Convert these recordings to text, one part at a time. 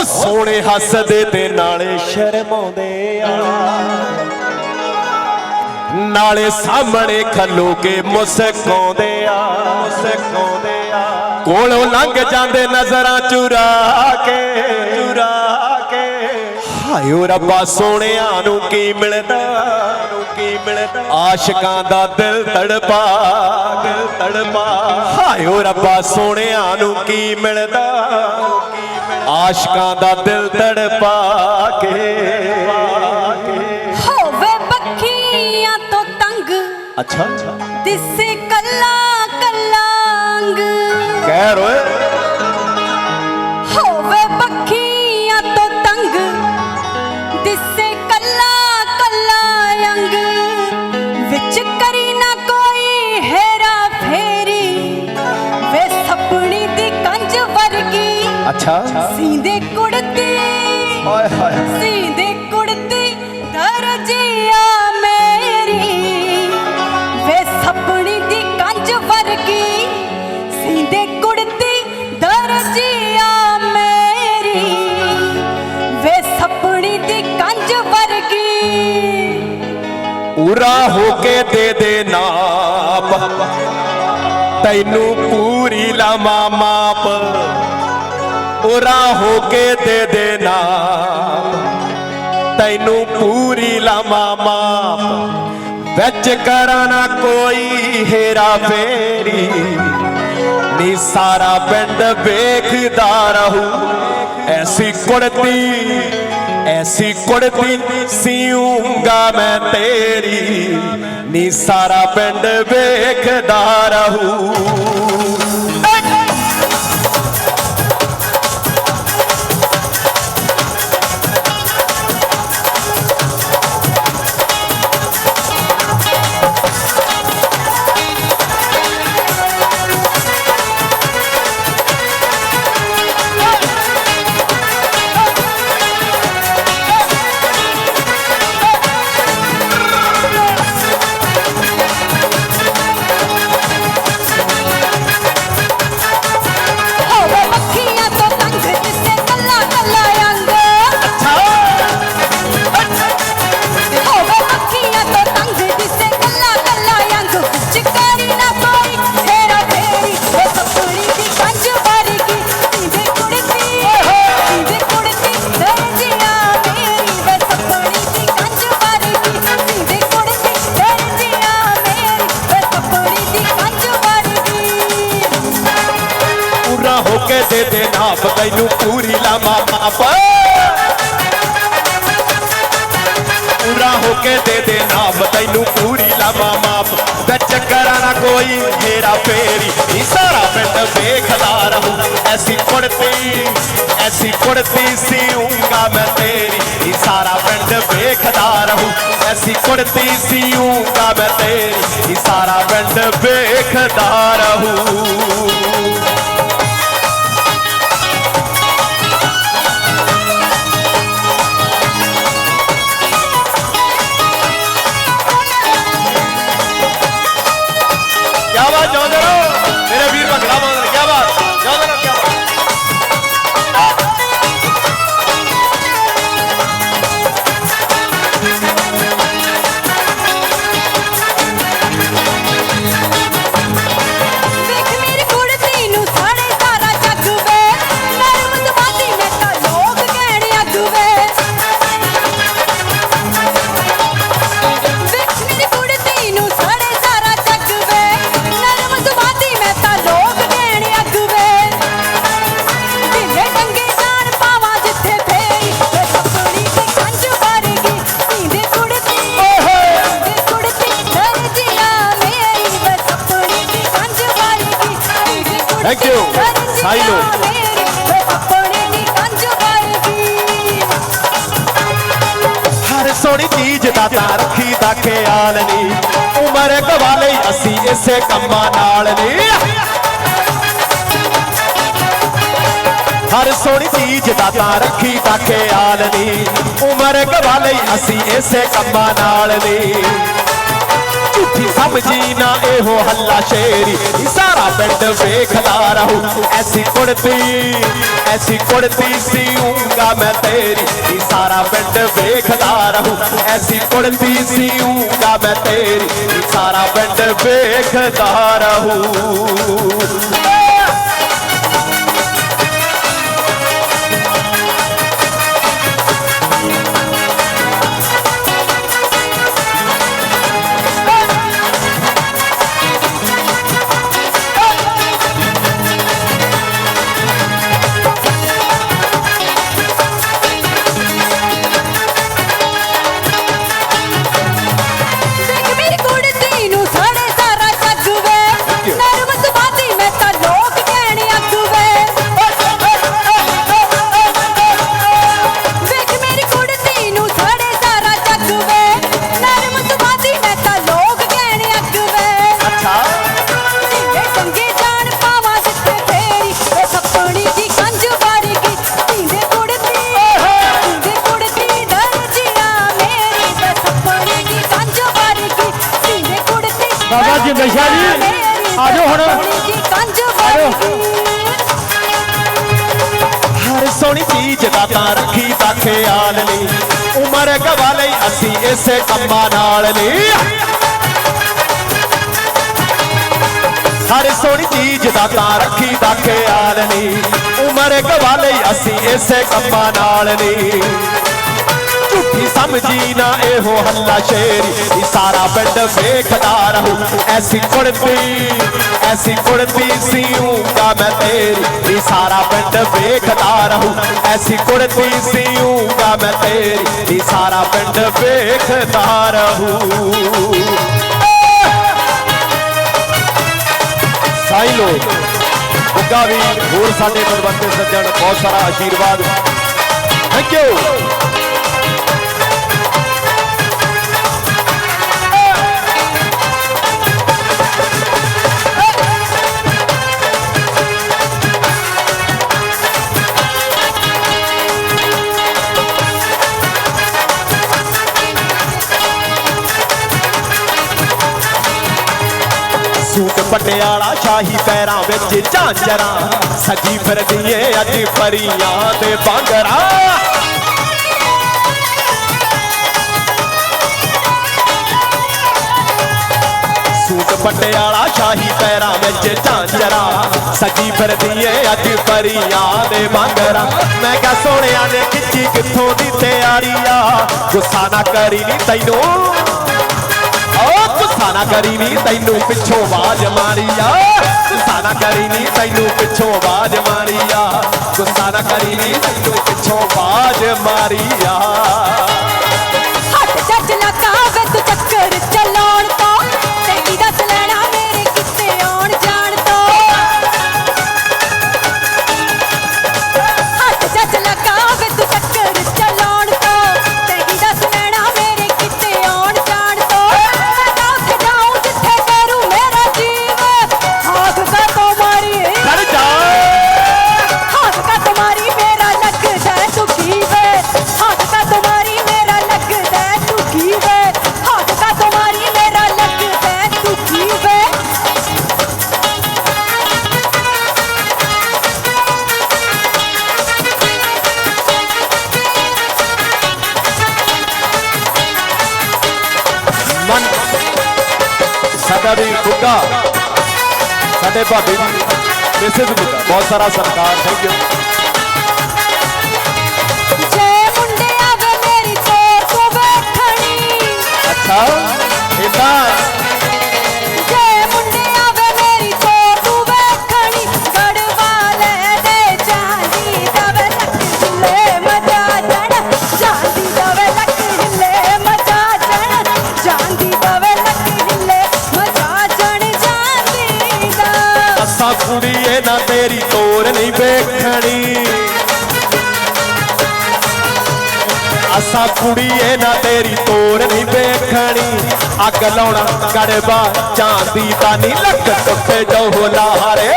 ਉਹ ਸੋਹਣੇ ਹੱਸਦੇ ਤੇ ਨਾਲੇ ਸ਼ਰਮਾਉਂਦੇ ਆ। ਨਾਲੇ ਸਾਹਮਣੇ ਖਲੋ ਕੇ ਮੁਸਕਾਉਂਦੇ ਆ। ਮੁਸਕਾਉਂਦੇ ਆ ਕੋਲੋਂ ਲੰਘ ਜਾਂਦੇ ਨਜ਼ਰਾਂ ਚੁਰਾ ਕੇ। ਚੁਰਾ ਕੇ ਹਾਏ ਰੱਬਾ, ਸੋਹਣਿਆਂ ਨੂੰ ਕੀ ਮਿਲਦਾ? ਨੂੰ ਕੀ ਮਿਲਦਾ ਆਸ਼ਿਕਾਂ ਦਾ ਦਿਲ ਤੜਪਾ ਦਿਲ ਤੜਪਾ ਹਾਏ ਰੱਬਾ, ਸੋਹਣਿਆਂ ਨੂੰ ਕੀ ਮਿਲਦਾ? ਆਸ਼ਿਕਾਂ ਦਾ ਦਿਲ ਤੜਪਾ ਕੇ। ਹੋਵੇ ਬੱਖੀਆਂ ਤੋਂ ਤੰਗ। ਅੱਛਾ। ਦਿਸੇ ਕੱਲਾ ਕੱਲਾ ਅੰਗ ਕਹਿ ਰੋਏ। ਹੋਵੇ ਬੱਖੀਆਂ ਤੋਂ ਤੰਗ। ਦਿਸੇ ਕੱਲਾ ਕੱਲਾ ਅੰਗ ਵਿੱਚ ਕਰੀ ਅੱਛਾ। ਸੀਂਦੇ ਕੁੜਤੀ। ਹਾਏ ਹਾਏ। ਸੀਂਦੇ ਕੁੜਤੀ ਦਰਜੀਆ ਮੇਰੀ। ਵੇ ਸਪਣੀ ਦੀ ਕੰਜ ਵਰਗੀ। ਸੀਂਦੇ ਕੁੜਤੀ ਦਰਜੀਆ ਮੇਰੀ। ਵੇ ਸਪਣੀ ਦੀ ਕੰਜ ਵਰਗੀ। ਪੂਰਾ ਹੋ ਕੇ ਦੇ ਦੇ ਨਾਪ। ਤੈਨੂੰ ਪੂਰੀ ਲਾਮਾ ਮਾਪ। ਪੂਰਾ ਹੋ ਕੇ ਦੇ ਦੇ ਤੈਨੂੰ ਪੂਰੀ ਲਾਮਾ ਮਾਪ ਵਿੱਚ ਕਰਾਂ ਨਾ ਕੋਈ ਹੇਰਾ ਫੇਰੀ। ਨੀ ਸਾਰਾ ਪਿੰਡ ਵੇਖਦਾ ਰਹੂ। ਐਸੀ ਕੁੜਤੀ ਐਸੀ ਕੁੜਤੀ ਸੀਊਂਗਾ ਮੈਂ ਤੇਰੀ। ਨੀ ਸਾਰਾ ਪਿੰਡ ਵੇਖਦਾ ਰਹੂ। ਦੇ ਦੇ ਨਾਪ ਤੈਨੂੰ ਪੂਰੀ ਲਾਮਾ ਮਾਪ ਪੂਰਾ ਹੋ ਕੇ ਦੇ ਦੇ ਨਾਪ ਤੈਨੂੰ ਪੂਰੀ ਲਾਮਾ ਮਾਪ। ਵਿੱਚ ਕਰਾਂ ਨਾ ਕੋਈ ਹੇਰਾ ਫੇਰੀ, ਨੀ ਸਾਰਾ ਪਿੰਡ ਵੇਖਦਾ ਰਹੂ। ਐਸੀ ਕੁੜਤੀ ਐਸੀ ਕੁੜਤੀ ਸੀਊਂਗਾ ਮੈਂ ਤੇਰੀ, ਨੀ ਸਾਰਾ ਪਿੰਡ ਵੇਖਦਾ ਰਹੂ। ਐਸੀ ਕੁੜਤੀ ਸੀਊਂਗਾ ਮੈਂ ਤੇਰੀ, ਨੀ ਸਾਰਾ ਪਿੰਡ ਵੇਖਦਾ ਰਹੂ। ਸੀਂਦੇ ਕੁੜਤੀ ਸਾਈਲੋ। ਸੋਹਣੀ ਚੀਜ਼ ਦਾ ਤਾਂ ਰੱਖੀ ਦਾ ਖਿਆਲ ਨਹੀਂ। ਉਮਰ ਗਵਾਲੇ ਅਸੀਂ ਇਸੇ ਕੰਮਾਂ ਨਾਲ ਨਹੀਂ। ਹਰ ਸੋਹਣੀ ਚੀਜ਼ ਦਾ ਤਾਂ ਰੱਖੀ ਦਾ ਖਿਆਲ ਨਹੀਂ। ਉਮਰ ਗਵਾਲੇ ਅਸੀਂ ਇਸੇ ਕੰਮਾਂ ਨਾਲ ਨਹੀਂ। ਝੂਠੀ ਸਮਝੀ ਨਾ ਇਹੋ ਹੱਲਾ ਸ਼ੇਰੀ ਸਾਰਾ ਪਿੰਡ ਵੇਖਦਾ ਰਹੂ। ਐਸੀ ਕੁੜਤੀ ਐਸੀ ਕੁੜਤੀ ਸੀਊਂਗਾ ਮੈਂ ਤੇਰੀ ਸਾਰਾ ਪਿੰਡ ਵੇਖਦਾ ਰਹੂ। ਐਸੀ ਕੁੜਤੀ ਸੀਊਂਗਾ ਮੈਂ ਤੇਰੀ ਸਾਰਾ ਪਿੰਡ ਵੇਖਦਾ ਰਹੂ। ਸੋਹਣੀ ਚੀਜ਼ ਦਾ ਤਾਂ ਰੱਖੀ ਦਾ ਖਿਆਲ ਨਹੀਂ ਉਮਰ ਗਵਾ ਲਈ ਅਸੀਂ ਇਸੇ ਕੰਮਾਂ ਨਾਲ ਨਹੀਂ ਹਰ ਸੋਹਣੀ ਚੀਜ਼ ਦਾ ਤਾਂ ਰੱਖੀ ਦਾ ਖਿਆਲ ਨਹੀਂ ਉਮਰ ਗਵਾ ਲਈ ਅਸੀਂ ਇਸੇ ਕੰਮਾਂ ਨਾਲ ਨਹੀਂ ਝੂਠੀ ਸਮਝੀ ਨਾ ਇਹੋ ਹੱਲਾ ਸ਼ੇਰੀ ਸਾਰਾ ਪਿੰਡ ਵੇਖਦਾ ਰਹੂ। ਐਸੀ ਕੁੜਤੀ ਐਸੀ ਕੁੜਤੀ ਸੀਊਂਗਾ ਮੈਂ ਤੇਰੀ ਸਾਰਾ ਪਿੰਡ ਵੇਖਦਾ ਰਹੂ। ਐਸੀ ਕੁੜਤੀ ਸੀਊਂਗਾ ਮੈਂ ਤੇਰੀ ਸਾਰਾ ਪਿੰਡ ਵੇਖਦਾ ਰਹੂ। ਸਾਈ ਲੋ ਬੁੱਗਾ ਵੀ ਹੋਰ ਸਾਡੇ ਮਨਵੰਤੇ ਸੱਜਣ, ਬਹੁਤ ਸਾਰਾ ਆਸ਼ੀਰਵਾਦ। ਥੈਂਕ ਯੂ ਸ਼ਾਹੀ ਪੈਰਾਂ ਵਿੱਚ ਝਾਂਜਰਾਂ, ਸਜੀ ਫਿਰਦੀ ਏ ਅੱਜ ਪਰੀਆਂ ਦੇ ਬਾਂਗਰਾਂ ਸੂਟ ਪਟਿਆਲਾ ਸ਼ਾਹੀ ਪੈਰਾਂ ਵਿੱਚ ਝਾਂਜਰਾਂ, ਸਜੀ ਫਿਰਦੀ ਏ ਅੱਜ ਪਰੀਆਂ ਦੇ ਬਾਂਗਰਾ ਮੈਂ ਕਿਹਾ, ਸੋਹਣਿਆਂ ਨੇ ਖਿੱਚੀ ਕਿੱਥੋਂ ਦੀ ਤਿਆਰੀ ਆ? ਗੁੱਸਾ ਨਾ ਕਰੀ ਨੀ ਤੈਨੂੰ। ਓ ਕਰੀ ਨੀ ਤੈਨੂੰ ਪਿੱਛੋਂ ਆਵਾਜ਼ ਮਾਰੀ ਆ। ਗੁੱਸਾ ਨਾ ਕਰੀ ਨੀ ਤੈਨੂੰ ਪਿੱਛੋਂ ਆਵਾਜ਼ ਮਾਰੀ ਆ। ਗੁੱਸਾ ਨਾ ਕਰੀ ਨੀ ਤੈਨੂੰ ਪਿੱਛੋਂ ਆਵਾਜ਼ ਮਾਰੀ ਆ। ਹੱਟ ਜੱਜ ਲੱਗਾ ਵੇ ਤੂੰ ਚੱਕਰ ਚਲਾਉਣ ਸਾਡਾ ਵੀ ਬੁੱਗਾ ਸਾਡੇ ਭਾਬੀ ਜੀ ਵੀ ਬੁੱਗਾ ਬਹੁਤ ਸਾਰਾ ਸਤਿਕਾਰ ਥੈਂਕ ਯੂ ਨਾ ਤੇਰੀ ਤੋਰ ਨਹੀਂ ਵੇਖਣੀ। ਅਸਾਂ ਕੁੜੀਏ, ਨਾ ਤੇਰੀ ਤੋਰ ਨਹੀਂ ਵੇਖਣੀ। ਅੱਗ ਲਾਉਣਾ ਗੜਬਾ ਚਾਂਦੀ ਦਾ ਨਹੀਂ ਲੱਕ ਟੁੱਟੇ ਜੋ ਲਾਰੇ।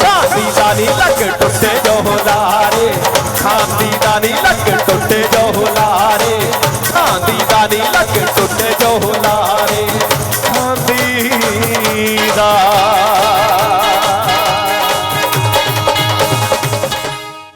ਚਾਂਦੀ ਦਾ ਨਹੀਂ ਲੱਕ ਟੁੱਟੇ ਜੋ ਲਾਰੇ। ਖਾਂਦੀ ਦਾ ਨਹੀਂ ਲੱਕ ਟੁੱਟੇ ਜੋ ਲਾਰੇ। ਖਾਂਦੀ ਦਾ ਨਹੀਂ ਲੱਕ ਟੁੱਟੇ ਜੋ